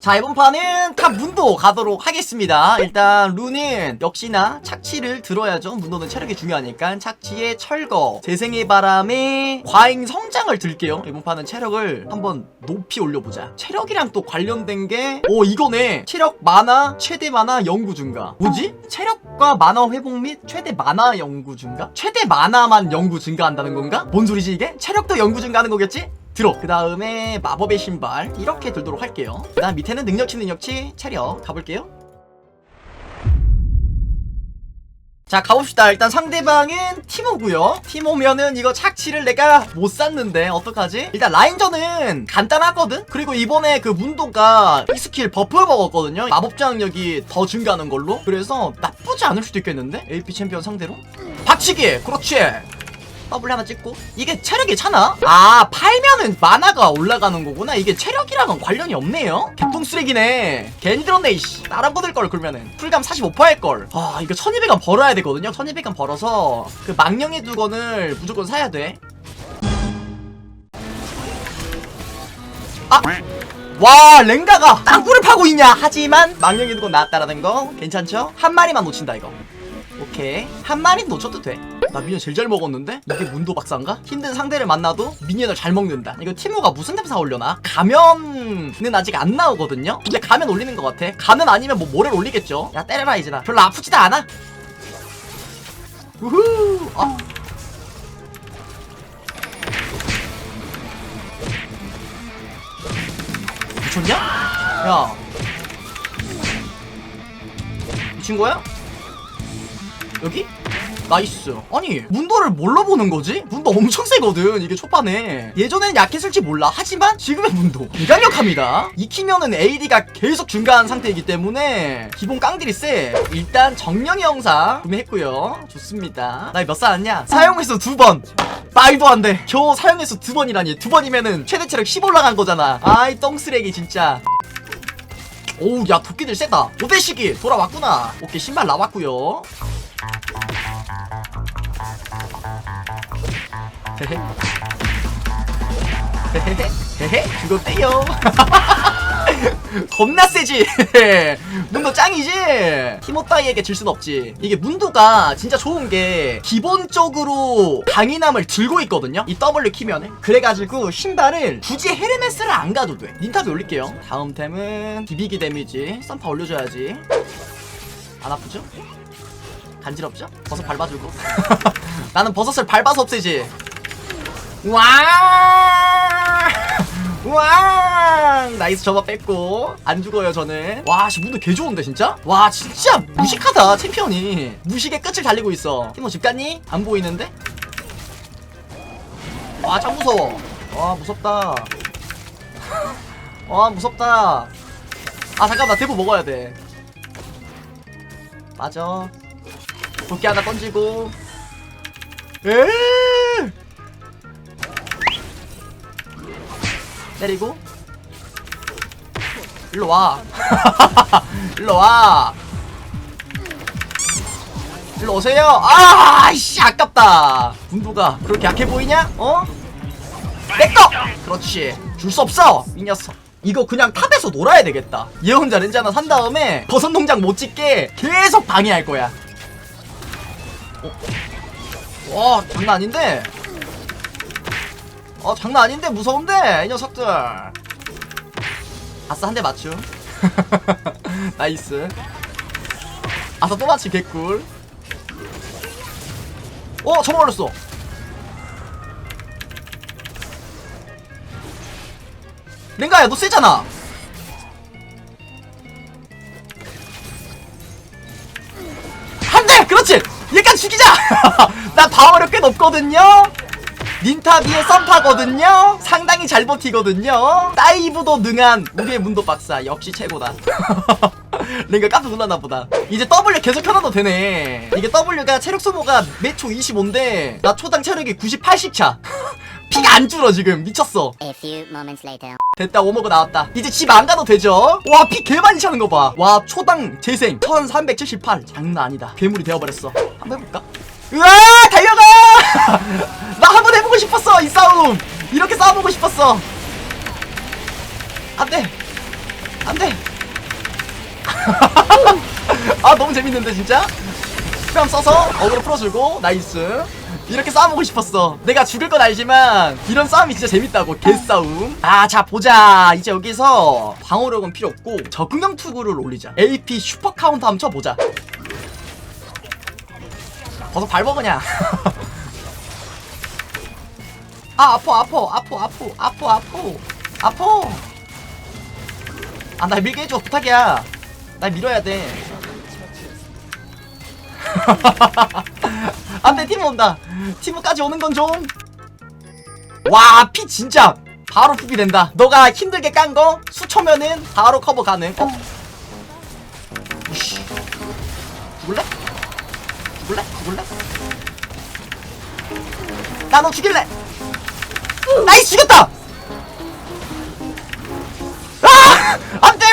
자 이번 판은 탑 문도 가도록 하겠습니다 일단 룬은 역시나 착취를 들어야죠 문도는 체력이 중요하니까 착취에 철거 재생의 바람에 과잉 성장을 들게요 이번 판은 체력을 한번 높이 올려보자 체력이랑 또 관련된 게 오 이거네 체력 만화 최대 만화 연구 증가 뭐지? 체력과 만화 회복 및 최대 만화 연구 증가? 최대 만화만 연구 증가한다는 건가? 뭔 소리지 이게? 체력도 연구 증가하는 거겠지? 들어. 그 다음에 마법의 신발. 이렇게 들도록 할게요. 그 다음 밑에는 능력치 능력치. 체력. 가볼게요. 자 가봅시다. 일단 상대방은 티모고요. 티모면은 이거 착취를 내가 못 샀는데 어떡하지? 일단 라인전은 간단하거든? 그리고 이번에 그 문도가 이 스킬 버프 먹었거든요. 마법 저항력이 더 증가하는 걸로. 그래서 나쁘지 않을 수도 있겠는데? AP 챔피언 상대로? 박치기! 그렇지 더블 하나 찍고 이게 체력이 차나? 아 팔면은 만화가 올라가는 거구나. 이게 체력이랑은 관련이 없네요. 개똥 쓰레기네. 괜히 들었네 이씨. 다른 거들 걸 그러면은 풀감 45%할걸. 아 이거 1200원 벌어야 되거든요. 1200원 벌어서 그 망령의 두건을 무조건 사야 돼. 아! 와 랭가가 땅굴을 파고 있냐? 하지만 망령의 두건 나왔다라는 거 괜찮죠? 한 마리만 놓친다 이거 오케이 한 마리 놓쳐도 돼나 미니언 제일 잘 먹었는데? 이게 문도 박사인가? 힘든 상대를 만나도 미니언을 잘 먹는다 이거 티모가 무슨 템 사올려나? 가면은 아직 안 나오거든요? 이제 가면 올리는 것 같아 가면 아니면 뭐 모래를 올리겠죠 야 때려라 이제나 별로 아프지도 않아 우후 아. 미쳤냐? 야 미친 거야? 여기? 나이스. 아니 문도를 뭘로 보는 거지? 문도 엄청 세거든 이게 초반에. 예전엔 약했을지 몰라. 하지만 지금의 문도 비강력합니다. 익히면은 AD가 계속 증가한 상태이기 때문에 기본 깡들이 세. 일단 정령의 영상 구매했고요. 좋습니다. 나몇살 왔냐? 사용횟수 두번. 말도 안 돼. 겨우 사용횟수 두 번이라니. 두 번이면은 최대 체력 10 올라간 거잖아. 아이 똥쓰레기 진짜. 오우 야 도끼들 세다. 오대식이 돌아왔구나. 오케이 신발 나왔구요 헤헤. 죽었대요. 겁나 세지. 문도 짱이지? 티모 따위에게 질 순 없지. 이게 문도가 진짜 좋은 게 기본적으로 강인함을 들고 있거든요. 이 W 키면은. 그래가지고 신발을 굳이 헤르메스를 안 가도 돼. 닌탑에 올릴게요. 다음 템은 비비기 데미지. 썬파 올려줘야지. 안 아프죠? 간지럽죠? 버섯 밟아주고 나는 버섯을 밟아서 없애지 와! 와! 나이스 저거 뺐고 안 죽어요 저는 와 씨, 문도 개 좋은데 진짜? 와 진짜 무식하다 챔피언이 무식의 끝을 달리고 있어 티모 집 갔니? 안 보이는데? 와짱 무서워 와 무섭다 와 무섭다 아 잠깐만 나 대포 먹어야 돼 맞아 도끼 하나 던지고. 에? 때리고. 일로 와. 일로 와. 일로 오세요. 아씨 아깝다. 군부가 그렇게 약해 보이냐? 어? 내꺼 그렇지. 줄 수 없어 이 녀석. 이거 그냥 탑에서 놀아야 되겠다. 얘 혼자 렌즈 하나 산 다음에 버섯 농장 못 짓게 계속 방해할 거야. 어? 와 장난 아닌데? 어 장난 아닌데? 무서운데? 이 녀석들. 아싸 한 대 맞춤. 나이스. 아싸 또 맞춤 개꿀. 어 저거 걸렸어. 랭가야 너 세잖아 죽이자! 나 방어력 꽤 높거든요? 닌타 비에 썬파거든요? 상당히 잘 버티거든요? 다이브도 능한 우리의 문도 박사. 역시 최고다. 랭가 깜짝 놀랐나 보다. 이제 W 계속 켜놔도 되네. 이게 W가 체력 소모가 매초 25인데 나 초당 체력이 90, 80차 피가 안 줄어 지금. 미쳤어 됐다 오머그 나왔다. 이제 집 안 가도 되죠? 와 피 개많이 차는 거봐와 초당 재생 1378 장난 아니다. 괴물이 되어버렸어. 한번 해볼까? 으아 달려가! 나 한번 해보고 싶었어 이 싸움. 이렇게 싸워보고 싶었어. 안돼. 안돼. 아 너무 재밌는데 진짜 스팸 써서 어그로 풀어주고 나이스. 이렇게 싸워보고 싶었어. 내가 죽을 건 알지만 이런 싸움이 진짜 재밌다고. 개싸움. 아 자 보자. 이제 여기서 방어력은 필요 없고 적응형 투구를 올리자. AP 슈퍼 카운트 한번 쳐보자. 벗어 밟아 그냥. 아 아파 아파 아파 아파 아파 아파 아파 아나 밀게 해줘. 부탁이야. 날 밀어야 돼 안돼 팀 온다 팀까지 오는 건 좀 와 피 진짜 바로 푸비 된다 너가 힘들게 깐 거 수초면은 바로 커버 가능 어? 이씨 죽을래? 죽을래? 죽을래? 나 너 죽일래 나이스 죽였다 아! 안돼!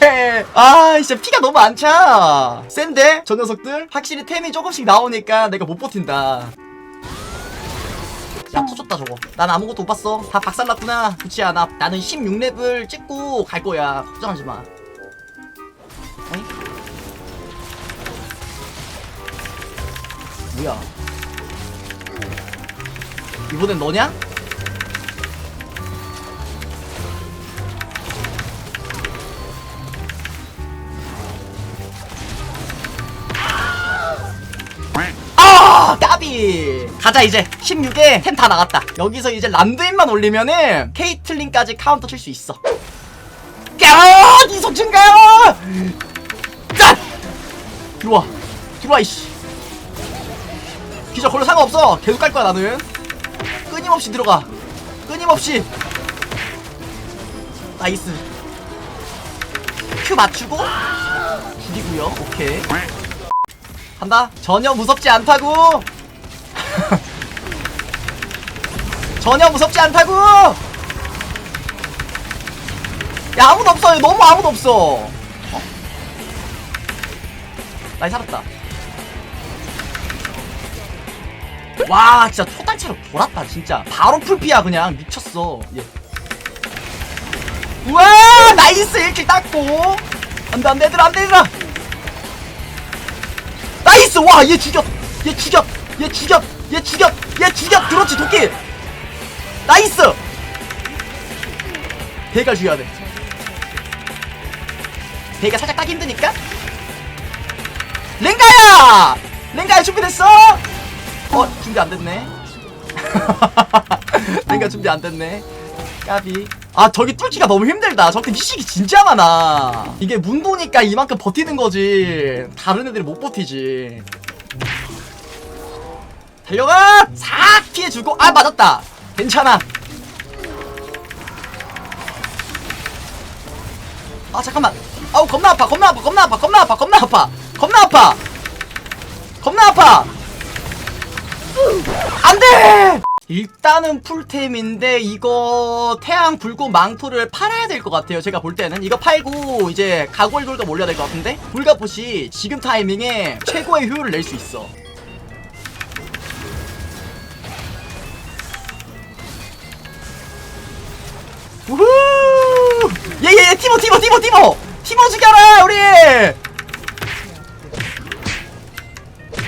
아 진짜 피가 너무 안 차. 센데 저 녀석들 확실히 템이 조금씩 나오니까 내가 못 버틴다. 야 터졌다 저거. 난 아무것도 못 봤어. 다 박살났구나. 그치 않아. 나는 16렙을 찍고 갈 거야. 걱정하지 마. 어이? 뭐야? 이번엔 너냐? 까비 가자 이제. 16에 템 다 나갔다. 여기서 이제 람드인만 올리면은 케이틀린까지 카운터 칠 수 있어. 야 이속 증가요 짠 들어와. 들어와 이씨. 기저 걸로 상관없어. 계속 갈 거야 나는. 끊임없이 들어가. 끊임없이. 나이스. 큐 맞추고 죽이고요. 오케이. 간다. 전혀 무섭지 않다고 전혀 무섭지 않다고! 야 아무도 없어. 너무 아무도 없어. 어? 나 살았다. 와 진짜 토달차로 돌았다 진짜. 바로 풀피야 그냥. 미쳤어. 얘 우와 나이스! 1킬 땄고. 안돼 안돼 얘들아 안돼 얘들아! 나이스! 와얘 죽였 얘 죽였 얘 죽였 얘 죽였 얘 죽였 그렇지 도끼. 나이스. 배가 죽여야 돼 배가 살짝 따기 힘드니까. 랭가야! 랭가야 준비됐어? 어 준비 안 됐네. 랭가 준비 안 됐네. 까비. 아 저기 뚫기가 너무 힘들다. 저렇게 미식이 진짜 많아. 이게 문도니까 이만큼 버티는 거지. 다른 애들이 못 버티지 달려가! 싹 피해주고 아 맞았다! 괜찮아. 아 잠깐만. 아우 겁나 아파 겁나 아파 겁나 아파 겁나 아파 겁나 아파. 겁나 아파. 겁나 아파. 안돼! 일단은 풀템인데 이거 태양 불고 망토를 팔아야 될 것 같아요. 제가 볼 때는. 이거 팔고 이제 가골 돌가 몰려야 될 것 같은데? 불가포시 지금 타이밍에 최고의 효율을 낼 수 있어 티모 티모 티모 티모! 티모 죽여라 우리!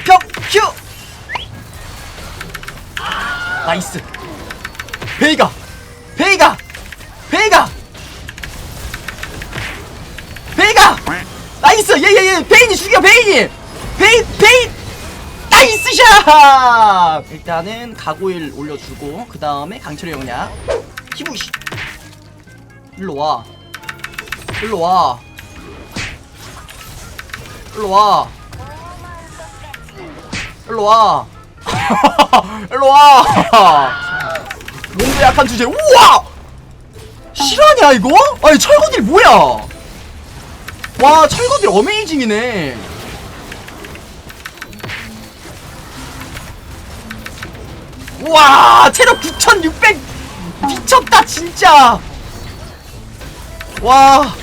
벽큐! 나이스. 베이가 베이가 베이가! 베이가! 나이스! 예예예. 베인이 죽여 베인이! 베인 베인! 나이스 샷! 일단은 가고일 올려주고 그 다음에 강철의 영량 히부시. 일로와 일로 와. 일로 와. 일로 와. 일로와. 몸도 약한 주제. 우와! 실화냐 이거? 아니 철거딜 뭐야? 와 철거딜 어메이징이네. 우와 체력 9600 미쳤다 진짜. 와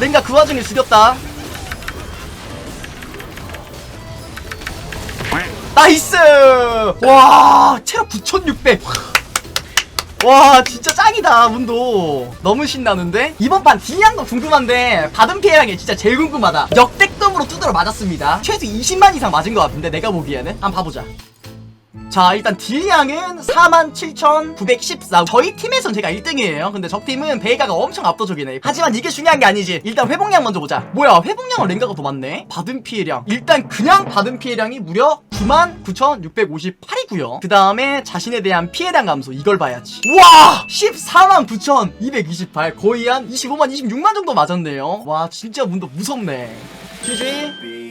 랭가 그 와중에 죽였다. 나이스! 와 체력 9600 와 진짜 짱이다 문도. 너무 신나는데? 이번 판 딜량도 궁금한데 받은 피해량이 진짜 제일 궁금하다. 역대급으로 두드려 맞았습니다. 최소 20만 이상 맞은 것 같은데 내가 보기에는? 한번 봐보자 자 일단 딜량은 47,914 저희 팀에선 제가 1등이에요. 근데 적팀은 베이가가 엄청 압도적이네. 하지만 이게 중요한 게 아니지. 일단 회복량 먼저 보자. 뭐야 회복량은 랭가가 더 많네? 받은 피해량. 일단 그냥 받은 피해량이 무려 99,658이고요. 그 다음에 자신에 대한 피해량 감소. 이걸 봐야지. 와! 149,228 거의 한 25만 26만 정도 맞았네요. 와 진짜 문도 무섭네. GG